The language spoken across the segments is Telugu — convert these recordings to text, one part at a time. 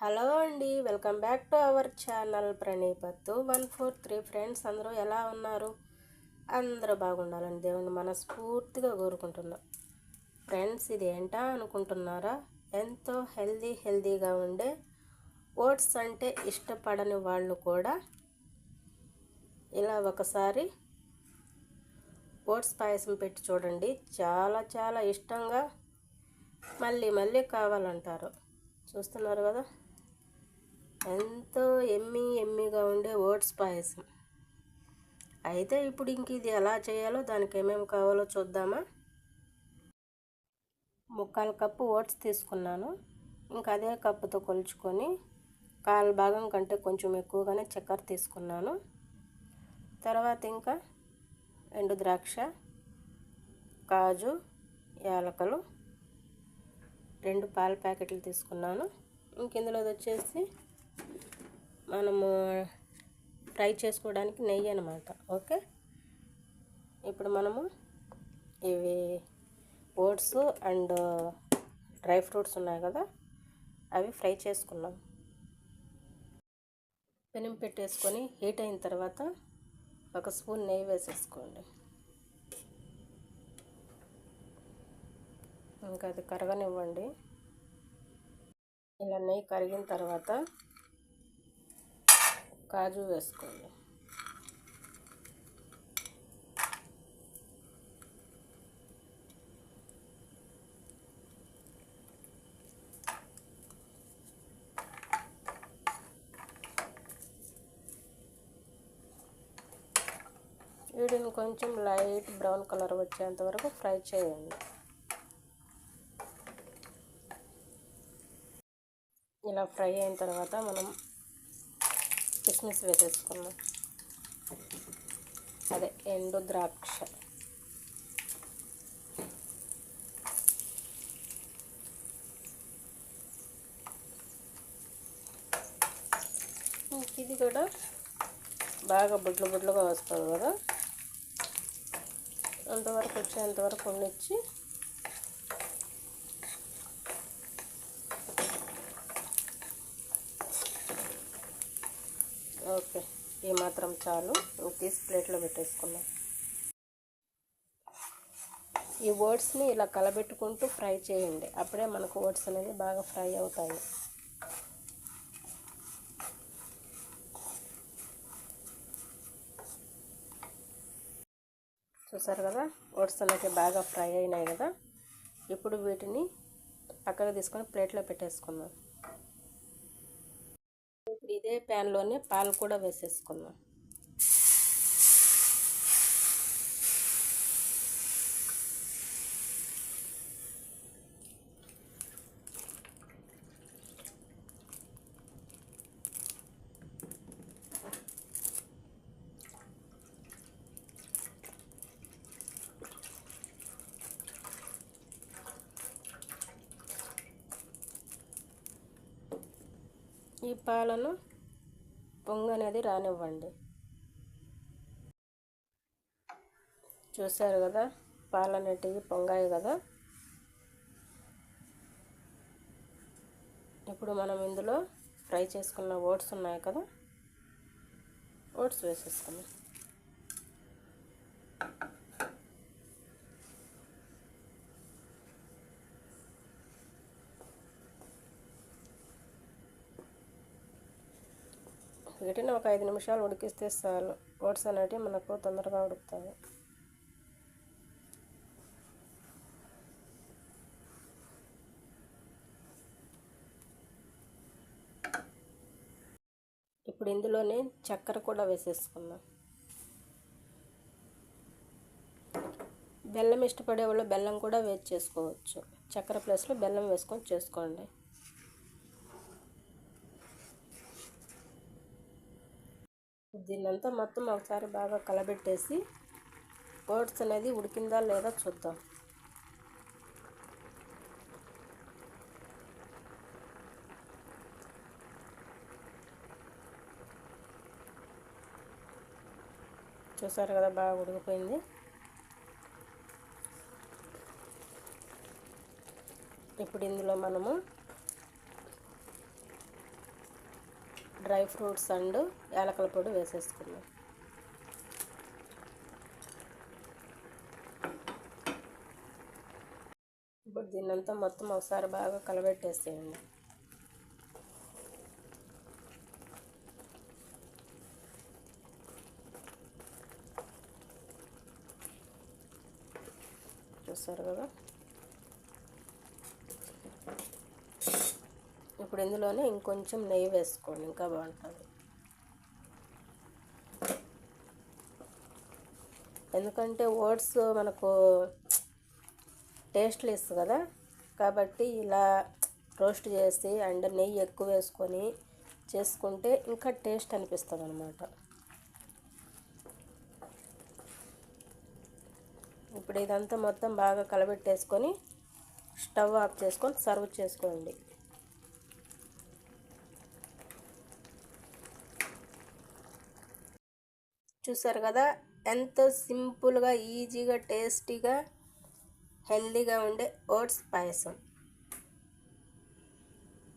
హలో అండి welcome back to our channel ప్రణీపత్తు. One four three friends అందరూ ఎలా ఉన్నారు? అందరూ బాగుండాలని దేవుని మనస్ఫూర్తిగా కోరుకుంటున్నాం. ఫ్రెండ్స్ ఇది ఏంటా అనుకుంటున్నారా? ఎంతో హెల్దీ హెల్దీగా ఉండే ఓట్స్ అంటే ఇష్టపడని వాళ్ళు కూడా ఇలా ఒకసారి ఓట్స్ పాయసం పెట్టి చూడండి. చాలా చాలా ఇష్టంగా మళ్ళీ మళ్ళీ కావాలంటారు. చూస్తున్నారు కదా? ఎంతో ఎమ్మి ఎమ్మిగా ఉండే ఓట్స్ పాయసం. అయితే ఇప్పుడు ఇంక ఇది ఎలా చేయాలో దానికి ఏమేమి కావాలో చూద్దామా? ముక్కాలు కప్పు ఓట్స్ తీసుకున్నాను. ఇంకా అదే కప్పుతో కొలుచుకొని కాలు భాగం కంటే కొంచెం ఎక్కువగానే చక్కెర తీసుకున్నాను. తర్వాత ఇంకా ఎండు ద్రాక్ష కాజు యాలకలు రెండు పాల ప్యాకెట్లు తీసుకున్నాను. ఇంక ఇందులో వచ్చేసి మనము ఫ్రై చేసుకోవడానికి నెయ్యి అనమాట ఓకే? ఇప్పుడు మనము ఇవి ఓట్స్ అండ్ డ్రై ఫ్రూట్స్ ఉన్నాయి కదా అవి ఫ్రై చేసుకున్నాం. పెనం పెట్టేసుకొని హీట్ అయిన తర్వాత ఒక స్పూన్ నెయ్యి వేసేసుకోండి. ఇంకా అది కరగనివ్వండి. ఇలా నెయ్యి కరిగిన తర్వాత కాజు వేసుకోండి. వీటిని కొంచెం లైట్ బ్రౌన్ కలర్ వచ్చేంత వరకు ఫ్రై చేయండి. ఇలా ఫ్రై అయిన తర్వాత మనం కిస్మిస్ వేసేసుకున్నాం అదే ఎండు ద్రాక్ష. ఇది కూడా బాగా బుడ్లు బుడ్లుగా వస్తుంది కదా. అంతవరకు వచ్చేంతవరకు ఉండిచ్చి ఓకే. ఈ మాత్రం చాలు. తీసి ప్లేట్లో పెట్టేసుకున్నాం ఈ ఓట్స్ని ఇలా కలబెట్టుకుంటూ ఫ్రై చేయండి. అప్పుడే మనకు ఓట్స్ అనేది బాగా ఫ్రై అవుతాయి. చూసారు కదా? ఓట్స్ అనేది బాగా ఫ్రై అయినాయి కదా? ఇప్పుడు వీటిని పక్కకు తీసుకొని ప్లేట్లో పెట్టేసుకుందాం. ఇదే ప్యాన్లోనే పాలు కూడా వేసేసుకుందాం. ఈ పాలను పొంగు అనేది రానివ్వండి. చూశారు కదా? పాలు అనేటివి పొంగాయి కదా? ఇప్పుడు మనం ఇందులో ఫ్రై చేసుకున్న ఓట్స్ ఉన్నాయి కదా? ఓట్స్ వేసేసుకున్నాం వీటిని ఒక ఐదు నిమిషాలు ఉడికిస్తే చాలు. ఓట్స్ అనేటివి మనకు తొందరగా ఉడుకుతాయి. ఇప్పుడు ఇందులోనే చక్కెర కూడా వేసేసుకుందాం. బెల్లం ఇష్టపడే వాళ్ళు బెల్లం కూడా వేసి చేసుకోవచ్చు. చక్కెర ప్లేస్లో బెల్లం వేసుకొని చేసుకోండి. దీన్నంతా మొత్తం ఒకసారి బాగా కలబెట్టేసి ఓట్స్ అనేది ఉడికిందా లేదా చూద్దాం. చూసారు కదా బాగా ఉడికిపోయింది. ఇప్పుడు ఇందులో మనము డ్రై ఫ్రూట్స్ అండ్ యాలకల పొడి వేసేసుకున్నాం ఇప్పుడు దీన్నంతా మొత్తం ఒకసారి బాగా కలబెట్టేసేయండి. చూస్తారు కదా? ఇప్పుడు ఇందులోనే ఇంకొంచెం నెయ్యి వేసుకోండి ఇంకా బాగుంటుంది. ఎందుకంటే ఓట్స్ మనకు టేస్ట్లెస్ కదా కాబట్టి ఇలా రోస్ట్ చేసి అండ్ నెయ్యి ఎక్కువ వేసుకొని చేసుకుంటే ఇంకా టేస్ట్ అనిపిస్తుంది అనమాట ఇప్పుడు ఇదంతా మొత్తం బాగా కలబెట్టేసుకొని స్టవ్ ఆఫ్ చేసుకొని సర్వ్ చేసుకోండి. చూసారు కదా? ఎంతో సింపుల్గా ఈజీగా టేస్టీగా హెల్దీగా ఉండే ఓట్స్ పాయసం.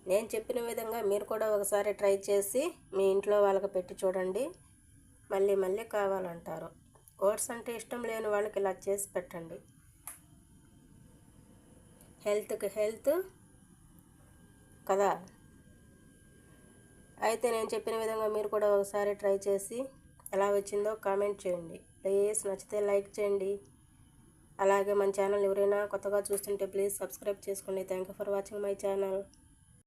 నేను చెప్పిన విధంగా మీరు కూడా ఒకసారి ట్రై చేసి మీ ఇంట్లో వాళ్ళకి పెట్టి చూడండి. మళ్ళీ మళ్ళీ కావాలంటారు. ఓట్స్ అంటే ఇష్టం లేని వాళ్ళకి ఇలా చేసి పెట్టండి. హెల్త్కి హెల్త్ కదా? అయితే నేను చెప్పిన విధంగా మీరు కూడా ఒకసారి ట్రై చేసి ఎలా వచ్చిందో కామెంట్ చేయండి. ప్లీజ్ నచ్చితే లైక్ చేయండి. అలాగే మన ఛానల్ ఎవరైనా కొత్తగా చూస్తుంటే ప్లీజ్ సబ్స్క్రైబ్ చేసుకోండి. Thank you for watching my channel.